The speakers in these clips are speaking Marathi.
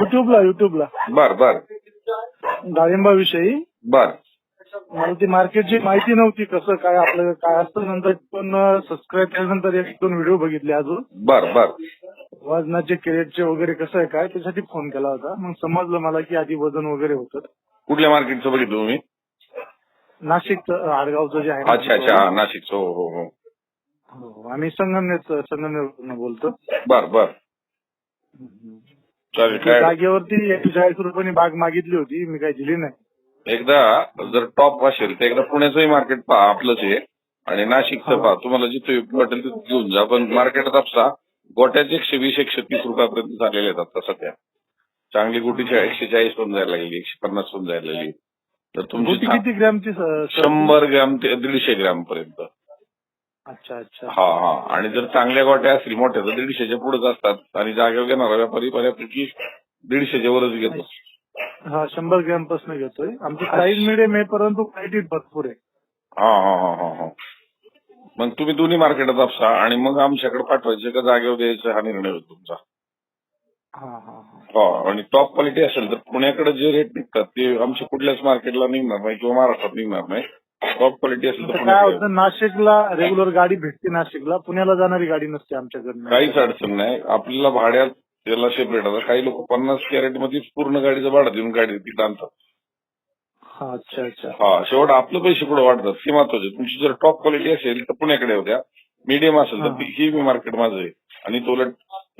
युट्यूबला युट्यूबला बर बर. डाळिंबाविषयी. बर. मला ती मार्केटची माहिती नव्हती कसं काय आपलं काय असतं नंतर. पण सबस्क्राईब केल्यानंतर एक दोन व्हिडिओ बघितले अजून. बर बर. वजनाचे क्रेटचे वगैरे कसं आहे काय त्यासाठी फोन केला होता. मग समजलं मला की आधी वजन वगैरे होतं. कुठल्या मार्केटचं बघितलं तुम्ही? नाशिक आडगावचं जे आहे ना, अच्छा अच्छा नाशिकचं. हो हो हो. हो, आम्ही संगमनेर संगमनेर बोलतो. बर बर. चालेल काय? जागेवरती एकशे चाळीस रुपयांनी बाग मागितली होती मी काही दिली नाही. एकदा जर टॉप असेल तर एकदा पुण्याचंही मार्केट पहा आपलंच आहे. आणि नाशिकचं. पहा तुम्हाला जिथे योग्य वाटेल तिथे घेऊन जा पण मार्केटात आपसा गोट्याचे एकशे वीस एकशे तीस रुपयापर्यंत झालेले आहेत आता सध्या. चांगली गुटीची एकशे चाळीस होऊन जायला लागली एकशे पन्नास होऊन जायला लागली. तर तुमची गोटी किती ग्रॅमची स-? शंभर ग्रॅम ते दीडशे ग्रॅम पर्यंत अच्छा अच्छा. हा हा. आणि जर चांगल्या गोट्या असतील मोठ्या तर दीडशेच्या पुढेच असतात. आणि जागेवर घेणारा व्यापारी बऱ्यापैकी दीडशेच्या वरच घेतो. हा शंभर ग्रॅमपासून घेतोय. आमची प्राईस मिडियम आहे परंतु क्वालिटी भरपूर आहे. हा हा हा हा हा. मग तुम्ही दोन्ही मार्केटात आपसा आणि मग आमच्याकडे पाठवायचे का जागेवर द्यायचा हा निर्णय होतो तुमचा. हा हा हा. हो आणि टॉप क्वालिटी असेल तर पुण्याकडे जे रेट निघतात ते आमच्या कुठल्याच मार्केटला निघणार नाही किंवा महाराष्ट्रात निघणार नाही. टॉप क्वालिटी असेल तर काय होतं नाशिकला रेग्युलर गाडी भेटते नाशिकला. पुण्याला जाणारी गाडी नसते आमच्याकडनं काहीच अडचण नाही. आपल्याला भाड्यात त्याला सेपरेट आता. काही लोक पन्नास कॅरेटमध्ये पूर्ण गाडीचं भाडं देऊन गाडी तिथं आणतात. हा अच्छा अच्छा. हा शेवट आपलं पैसे पुढे वाढतात? हे महत्त्वाचे तुमची जर टॉप क्वालिटी असेल तर पुण्याकडे होत्या मीडियम असेल तर हा. ती- ही मी मार्केट माझं आहे. आणि तो उलट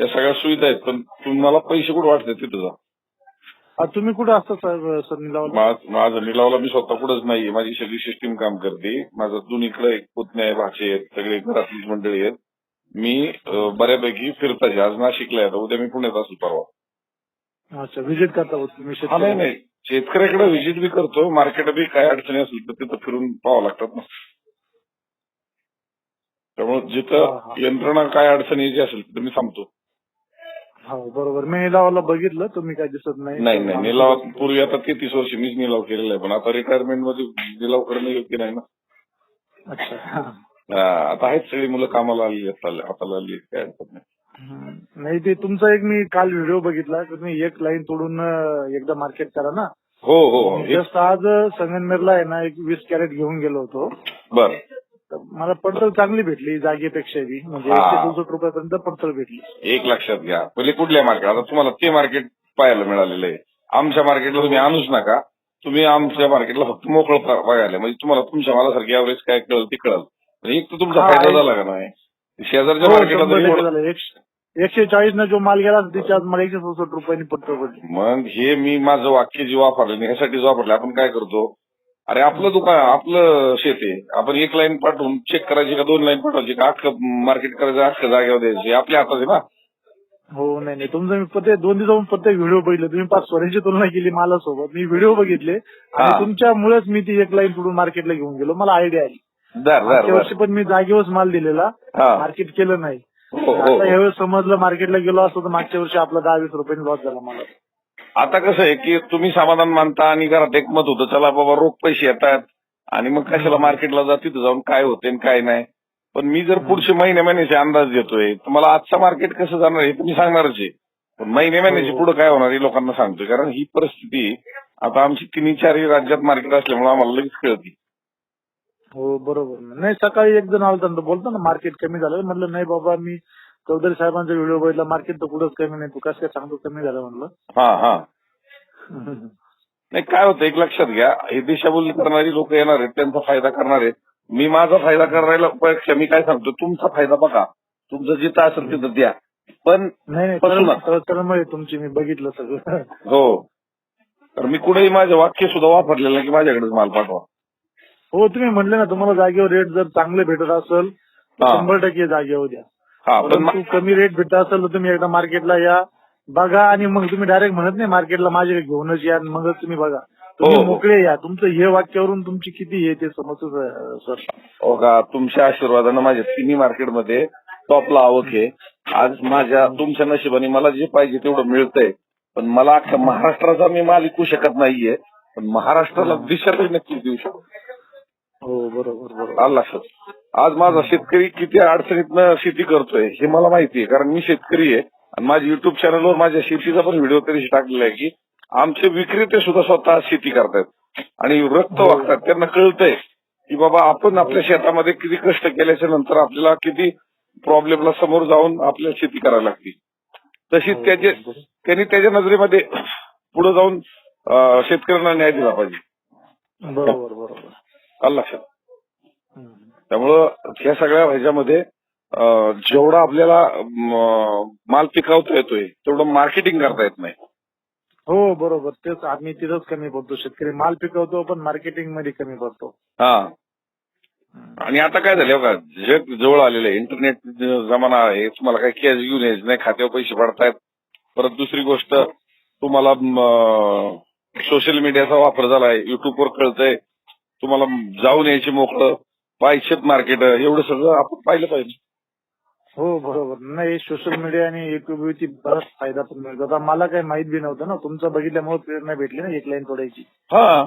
या सगळ्या सुविधा आहेत पण तुम्हाला पैसे कुठे वाटतात तिथं जा. तुम्ही कुठे असता सर सर निलावला? मा- माझं निलावला मी स्वतः कुठंच नाहीये. माझी सगळी सिस्टीम काम करते. माझं दोन्हीकडे एक पुतणे आहे भाचे आहेत सगळे घरातलीच मंडळी आहेत. मी अं, बऱ्यापैकी फिरताचे आज नाशिकला आहे. आता उद्या मी पुण्यात असेल परवा. अच्छा व्हिजिट करता होत तुम्ही हा नाही शेतकरी. नाही. शेतकऱ्याकडे व्हिजिट बी करतो. मार्केट बी काय अडचणी असेल तर तिथं फिरून पाहावं लागतात ना. त्यामुळे हा, जिथं. यंत्रणा काय अडचणी यायची असेल तिथं मी थांबतो. हो बरोबर. मी निलावाला बघितलं तुम्ही काय दिसत नाही. नाही नाही निलावात पूर्वी आता तेहतीस वर्ष मीच निलाव केलेला आहे पण आता रिटायरमेंटमध्ये निलाव करणं योग्य नाही ना. अच्छा. हा. हा, आता आहेत सगळी मुलं कामाला आली आहेत चालले- हाताला आली आहेत, काय हरकत नाही. हम्म. नाही ते तुमचा एक मी काल व्हिडिओ बघितला तुम्ही एक लाईन तोडून अं, एकदा मार्केट करा ना. हो हो हो. जस्ट आज संगनमेरला आहे ना एक वीस कॅरेट घेऊन गेलो होतो. बर. तर मला पडतल चांगली भेटली जागेपेक्षा बी म्हणजे हा. एकशे दोनशे रुपयापर्यंत पडतल भेटली. एक लक्षात घ्या. पहिले कुठल्या मार्केट आता तुम्हाला ते मार्केट पाहायला मिळालेलं आहे. आमच्या मार्केटला तुम्ही आणूच नका. तुम्ही आमच्या मार्केटला फक्त मोकळं पा- बघायला. म्हणजे तुम्हाला तुमच्या मालासारखी ऍव्हरेज काय कळल ती कळल. म्हणजे एक तर तुमचा हा, फायदा. झाला का नाही? शेजारच्या हो, मार्केटला शंभर टक्के झालं. एकशे एकशे चाळीस न जो माल गेला आज मला एकशे चौसष्ट रुपयांनी पडतो पडली. मग हे मी माझं वाक्य जे वापरलं ह्यासाठीच वापरलं आपण काय करतो? अरे आपलं दुकान आपलं शेत आहे. आपण एक लाईन पाठवून चेक करायची का दोन लाईन पाठवायची का? अख्खं मार्केट करायचं अख्खं जागेवर द्यायची. आपल्या हातात आहे ना? हो नाही नाही. तुमचं मी प्रत्येक दोन दिवसाहून प्रत्येक व्हिडिओ बघितले. तुम्ही पाच स्वरांची तुलना केली मालासोबत. मी व्हिडिओ बघितले. हा. आणि तुमच्यामुळेच मी ती एक लाईन पुढून मार्केटला घेऊन गेलो. मला आयडिया आली. दर दर मागच्या दर. वर्षी पण मी जागेवरच माल दिलेला. हा. मार्केट केलं नाही. हो हो आता यावेळेस समजलं मार्केटला गेलो असतो तर मागच्या वर्षी आपला दहा वीस रुपयांनी लॉस झाला मला. आता कसं आहे की तुम्ही समाधान मानता आणि घरात एक मत होतं चला बाबा रोख पैसे येतात आणि मग कशाला मार्केटला जा तिथं जाऊन काय होते आणि काय नाही. पण मी जर पुढचे महिने महिन्याचे अंदाज देतोय तर मला आजचा मार्केट कसं जाणार हे तुम्ही सांगणारच आहे. पण महिने महिन्याची हो. पुढे काय होणार हे लोकांना सांगतोय. कारण ही परिस्थिती आता आमची तिन्ही चारही राज्यात मार्केट असल्यामुळे आम्हाला लगेच कळती. हो बरोबर. नाही सकाळी एक जण आलं तर बोलतो ना मार्केट कमी झालं. म्हटलं नाही बाबा मी चौधरी साहेबांचा व्हिडिओ बघितला मार्केट तर कुठंच कमी नाही. तू कसं काय सांगतो कमी झालं म्हणलं. हा हा. नाही काय होतं एक लक्षात घ्या. हे दिशाभूल करणारी लोक येणार आहेत त्यांचा फायदा करणार आहेत. मी माझा फायदा करायला पेक्षा मी काय सांगतो तुमचा फायदा बघा. तुमचं जिथं असेल तिथं द्या. पण नाही तळमळ- आहे तुमची मी बघितलं सगळं. हो. तर मी कुठेही माझे वाक्य सुद्धा वापरलेलं की माझ्याकडेच माल पाठवा. हो तुम्ही म्हणले ना तुम्हाला जागेवर रेट जर चांगले भेटत असेल तर हा. शंभर टक्के जागेवर द्या. हा पण परंतु कमी रेट भेटत असेल तर तुम्ही एकदा मार्केटला या. बघा आणि मग तुम्ही डायरेक्ट म्हणत नाही मार्केटला माझ्याकडे घेऊनच या आणि मगच तुम्ही बघा. तुम्ही हो. मोकळे या. तुमचं हे वाक्यावरून तुमची किती आहे ते समजतं सर. हो का? तुमच्या आशीर्वादानं माझ्या तिन्ही मार्केटमध्ये टॉपला आवक आहे. आज माझ्या तुमच्या नशिबाने मला जे पाहिजे तेवढं मिळतंय. पण मला अख्ख्या महाराष्ट्राचा मी माल विकू शकत नाहीये. पण महाराष्ट्राला दिशा तरी नक्कीच देऊ शकतो. हो बरोबर बरोबर. आलं लक्षात आज माझा शेतकरी किती अडचणीतनं शेती करतोय हे मला माहितीये कारण मी शेतकरी आहे आणि माझ्या युट्यूब चॅनलवर माझ्या शेतीचा पण व्हिडिओ तरी टाकलेला आहे की आमचे विक्रेते सुद्धा स्वतः शेती करतायत. आणि रक्त हो. वागतात त्यांना कळतंय की बाबा आपण आपल्या शेतामध्ये किती कष्ट केल्याच्यानंतर आपल्याला किती प्रॉब्लेमला समोर जाऊन आपल्याला शेती करावी लागते. तशी हो, त्याचे त्यांनी त्याच्या नजरेमध्ये पुढे जाऊन शेतकऱ्यांना न्याय दिला पाहिजे. बरोबर बरोबर. आलं लक्षात. त्यामुळं ह्या सगळ्या ह्याच्यामध्ये जेवढा आपल्याला माल पिकवता येतोय तेवढं मार्केटिंग करता येत नाही. हो बरोबर. तेच आम्ही तिथंच कमी पडतो. शेतकरी माल पिकवतो पण मार्केटिंगमध्ये कमी पडतो. हा. आणि आता काय झालं का जग जवळ आलेलं आहे इंटरनेट जमाना आहे तुम्हाला काही कॅश घेऊन यायचं नाही खात्यावर पैसे पडतायत. परत दुसरी गोष्ट तुम्हाला सोशल मीडियाचा वापर झालाय युट्यूबवर कळतंय. तुम्हाला जाऊन यायची मोकळं पाहिजेत मार्केट एवढं सगळं आपण पाहिलं पाहिजे. हो बरोबर. नाही सोशल मीडिया आणि युट्यूबची बराच फायदा पण मिळतो. आता मला काही माहीत बी नव्हतं ना. तुमचं बघितल्यामुळे प्रेरणा भेटली ना एक लाईन तोडायची. हा.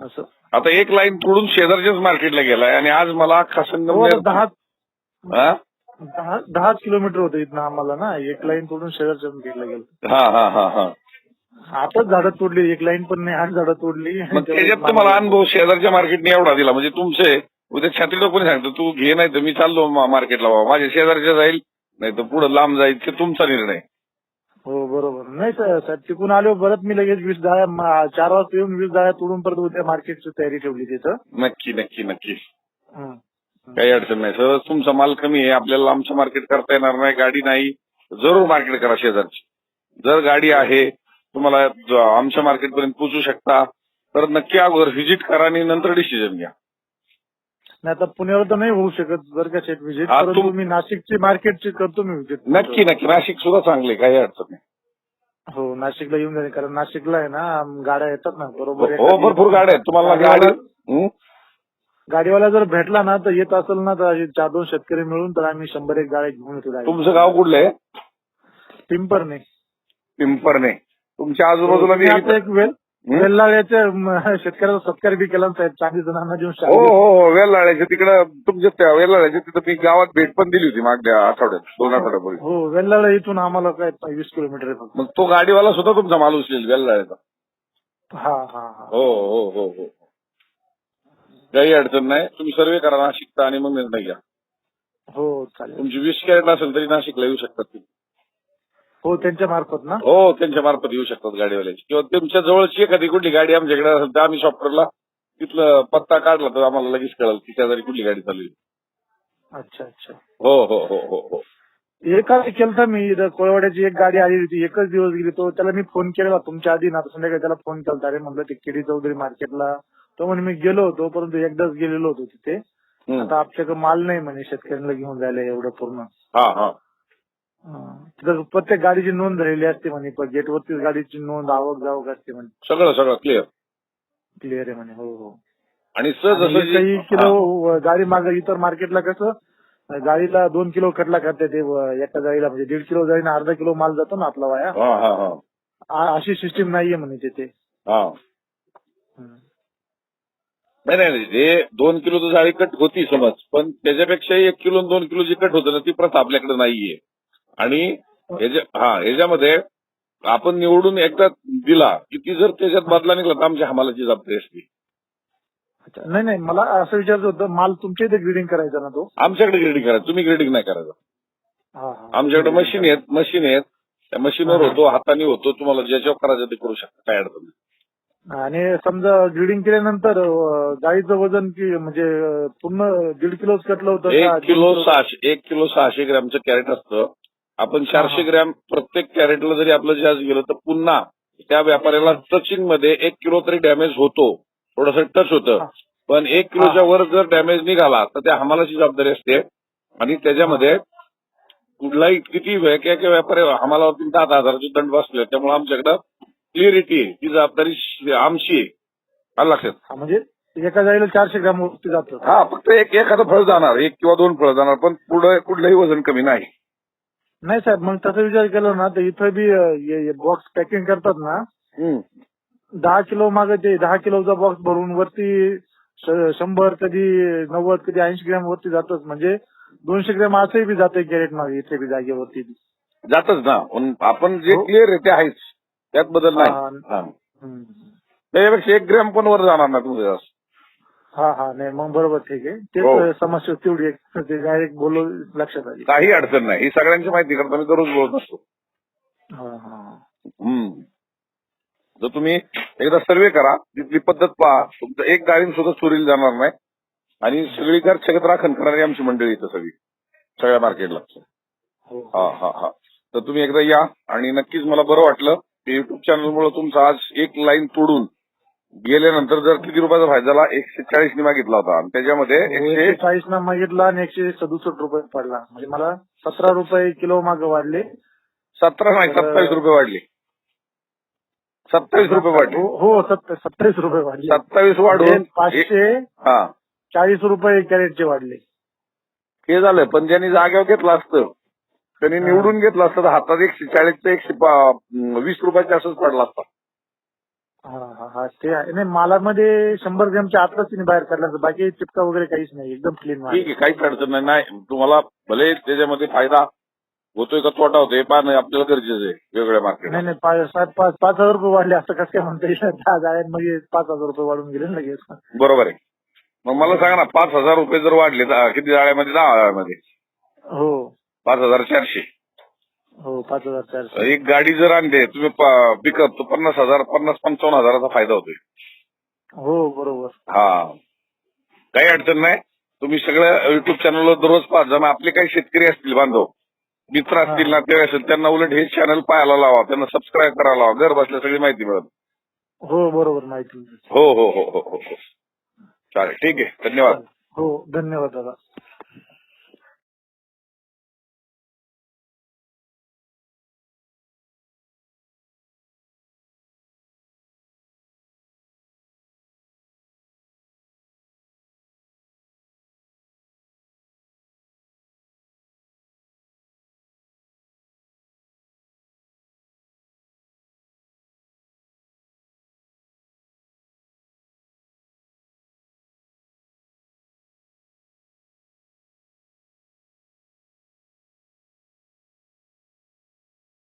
असं. आता एक लाईन तोडून शेजारच्याच मार्केटला गेलाय आणि आज मला अख्खा हो, संगमनेर दहा हा? दहा दहाच किलोमीटर होतं इथनं आम्हाला ना. एक लाईन तोडून शेजारच्या गेलं गेलं. हा हा हा हा. आताच झाडं तोडली एक लाईन पण नाही आज झाडं तोडली. मग त्याच्यात तुम्हाला अनुभव शेजारच्या मार्केटने एवढा दिला. म्हणजे तुमचे उद्या छातीला कोणी सांगतो तू घे नाही तर मी चाललो मार्केटला बाबा. माझ्या शेजारच्या जाईल नाही तर पुढे लांब जाईल ते तुमचा निर्णय. हो बरोबर. नाही सर तिकून आलो परत मी लगेच वीस दहा चार वाजता येऊन वीस दहा तोडून परत उद्या मार्केटची तयारी ठेवली तिथं. नक्की नक्की नक्की. काही अडचण नाही. सर तुमचा माल कमी आहे. आपल्याला आमचं मार्केट करता येणार नाही गाडी नाही. जरूर मार्केट करा शेजारची. जर गाडी आहे तुम्हाला आमच्या मार्केटपर्यंत पोहोचू शकता. तर नक्की अगोदर व्हिजिट करा आणि नंतर डिसिजन घ्या. नाही आता पुण्यावर तर नाही होऊ शकत बरं का शेट विजिट हा, परंतु तुम- मी नाशिकची मार्केटची करतो मी विजिट नक्की नक्की. नाशिक सुद्धा चांगले काही अडचण नाही. हो नाशिकला येऊन जाईल कारण नाशिकला आहे ना गाड्या येतात ना बरोबर हो भरपूर गाड्या आहेत. तुम्हाला गाडी हं? गाडीवाला जर भेटला ना तर येत असेल ना तर चार दोन शेतकरी मिळून तर आम्ही शंभर एक गाड्या घेऊन येतो direct. तुमचं गाव कुठलं आहे? पिंपरने पिंपरणे. तुमच्या आजूबाजूला आता बी- एक वेल हं? वेल्लाळ्याच्या म, शेतकऱ्याचा सत्कार बी केला साहेब. चाळीस जणांना देऊन हो. हो हो वेल्लाळ्याच्या तिकडं तुमच्या त्या वेल्लाळ्याच्या तिथं मी गावात भेट पण दिली होती मागच्या आठवड्यात दोन आठवड्यापूर्वी. हो वेल्लाळा इथून आम्हाला काय वीस किलोमीटर आहे फक्त. मग तो गाडीवाला सुद्धा तुमचा माल उचलेल वेल्लाळ्याचा हा हा हा. हो हो हो हो. काही अडचण नाही. तुम्ही सर्वे करा नाशिकचा आणि मग निर्णय घ्या. हो चालेल. तुमची वीस कॅरेट असेल तरी नाशिकला येऊ शकतात तुम्ही. हो त्यांच्या मार्फत ना? हो त्यांच्या मार्फत येऊ शकतात गाडीवाल्याची. किंवा तुमच्या जवळची एखादी कुठली गाडी आमच्याकडे असेल तर आम्ही सॉफ्टवेअरला तिथलं पत्ता काढला तर आम्हाला लगेच कळेल की शेजारी कुठली गाडी चालू आहे. अच्छा अच्छा. हो हो हो हो हो. एका केलं मी इथं कोळवाड्याची एक गाडी आली होती एकच दिवस गेली तो त्याला मी फोन केला तुमच्या आधी ना संध्याकाळी त्याला फोन केला अरे म्हणलं ते केडी चौधरी मार्केटला तो म्हणे मी गेलो होतो परंतु एकदाच गेलेलो होतो तिथे. हम्म. आता आपल्याकडे माल नाही म्हणे शेतकऱ्यांना घेऊन जायला एवढं पूर्ण. हा हा हं. तिथं प्रत्येक गाडीची नोंद झालेली असते म्हणे पण गेटवरतीच गाडीची नोंद आवक जावक असते म्हणे. सगळं सगळं क्लिअर क्लिअर आहे म्हणे हो हो. आणि जसं काही जी- किलो गाडी माग इतर मार्केटला कसं गाडीला दोन किलो खटला करते ते व- एका जाळीला म्हणजे दीड किलो जाळीने अर्धा किलो माल जातो ना आपला वाया. हा हा हा. आ- अशी सिस्टीम नाहीये म्हणे तिथे. हा. नाही नाही नाही. हे दोन किलो जाळी कट होती समज पण त्याच्यापेक्षा एक किलो आणि दोन किलो जी कट होतं ना ती प्रथा आपल्याकडे नाहीये. आणि ह्याच्या- हा ह्याच्यामध्ये आपण निवडून एकदा दिला की ती जर त्याच्यात बदला निघला तर आमच्या हमालाची जबाबदारी असते. अच्छा. नाही नाही मला असं विचारायचं होतं माल तुमच्या इथे ग्रीडिंग करायचा ना तो? आमच्याकडे ग्रेडिंग करायचं तुम्ही ग्रेडिंग नाही करायचं. हा हा. आमच्याकडे मशीन आहेत मशीन आहेत त्या मशीनवर हा. होतो हाताने होतो तुम्हाला ज्याच्यावर करायचं ते करू शकता काय अडचण नाही. आणि समजा ग्रीडिंग केल्यानंतर अं, गाडीचं वजन की म्हणजे पूर्ण दीड किलोच कटलं होतं? एक किलो? सहाशे एक किलो सहाशे ग्रॅमचं कॅरेट असतं. आपण चारशे हा. ग्रॅम प्रत्येक कॅरेटला जरी आपलं जास्त गेलं तर पुन्हा त्या व्यापाऱ्याला टचिंगमध्ये एक किलो तरी डॅमेज होतो. थोडस टच होतं. हा. पण एक किलोच्या वर जर डॅमेज निघाला तर त्या हमालाची जबाबदारी असते. आणि त्याच्यामध्ये कुठलाही किती एका एका व्यापारी हमालावरती दहा दहा हजाराचे दंड बसले त्यामुळे आमच्याकडं क्लिअरिटी ती जबाबदारी आमची आहे. आलं लक्षात? हा, म्हणजे एका जाळीला चारशे ग्रॅम वरती जातं. हा फक्त एक एखादं फळ जाणार एक किंवा दोन फळ जाणार पण पुढे कुठलंही वजन कमी नाही. नाही साहेब मग तसा विचार केला ना तर इथं बी बॉक्स पॅकिंग करतात ना हम्म. दहा किलो मागे ते दहा किलोचा बॉक्स भरून वरती श- शंभर कधी नव्वद कधी ऐंशी ग्रॅम वरती जातच म्हणजे दोनशे ग्रॅम असंही बी जाते कॅरेट मागे इथे बी जागेवरती बी. जातच ना पण आपण जे हो. क्लिअर आहे ते आहेच त्यात बदल नाही हा, हा. हम्म. त्याच्यापेक्षा एक ग्रॅम पण वर जाणार ना तुमचं हा हा नाही मग बरोबर ठीक आहे. हो. तेच समस्या तेवढी ते डायरेक्ट बोलू लक्षात आली. काही अडचण नाही. ही सगळ्यांची माहिती करता मी दररोज बोलत असतो. हा हा. हम्म. जर तुम्ही एकदा सर्वे करा तिथली पद्धत पहा. तुमचं एक डाळिंब सुद्धा चोरीला जाणार नाही. आणि सगळी खर्च राखण करणारी आमची मंडळी इथं सगळी. सगळ्या मार्केटला हो. हा हा हा. तर तुम्ही एकदा या. आणि नक्कीच मला बरं वाटलं. की युट्यूब चॅनलमुळे तुमचा आज एक लाईन तोडून गेल्यानंतर जर किती रुपयाचा फायदा झाला एकशे चाळीसनी मागितला होता. आणि त्याच्यामध्ये हो, एकशे एकशे चाळीस ना मागितला आणि एकशे सदुसष्ट रुपये पडला. म्हणजे मला सतरा रुपये किलो माग वाढले. सतरा नाही सत्तावीस रुपये वाढले. सत्तावीस रुपये वाढले. हो हो सत्त- सत्तावीस रुपये वाढले. सत्तावीस वाढून म्हणजे पाचशे हा. चाळीस रुपये कॅरेटचे वाढले. हे झालं पण ज्यांनी जागेवर घेतलं असतं त्यांनी. निवडून घेतलं असतं तर हातात एकशे चाळीस एकशे पा- वीस रुपयाचा असंच पडला असता. हा हा हा ते आहे. नाही मालामध्ये शंभर ग्रॅमच्या आतच तिने बाहेर काढला होता. बाकी चिपका वगैरे काहीच नाही. एकदम क्लीन माल. ठीक आहे काहीच अडचण नाही. नाही तुम्हाला भले त्याच्यामध्ये फायदा होतोय का तोटा होतोय हे पाहणं आपल्याला गरजेचं आहे वेगवेगळ्या मार्केट नाही नाही पाच सात पाच पाच हजार रुपये वाढले असं कसं काय म्हणता येईल? दहा जाळ्यांमध्ये पाच हजार रुपये वाढून गेले ना लगेच. बरोबर आहे. मग मला सांगा ना पाच हजार रुपये जर वाढले तर किती जाळ्यामध्ये? दहा जाळ्यामध्ये. हो. पाच हजार चारशे. हो पाच हजार चारशे. एक गाडी जर आणली तुम्ही पिकअप तर पन्नास हजार पन्नास पंचावन्न हजाराचा फायदा होतोय. हो बरोबर. हा. काही अडचण नाही. तुम्ही सगळं युट्यूब चॅनलवर दररोज पाहत जा. मग आपले काही शेतकरी असतील बांधव मित्र असतील ना ते असेल त्यांना उलट हे चॅनल पाहायला लावा. त्यांना सबस्क्राईब करायला लावा. घर बसल्या सगळी माहिती मिळत हो बरोबर माहिती हो हो हो हो हो हो. चालेल ठीक आहे. धन्यवाद. हो धन्यवाद दादा.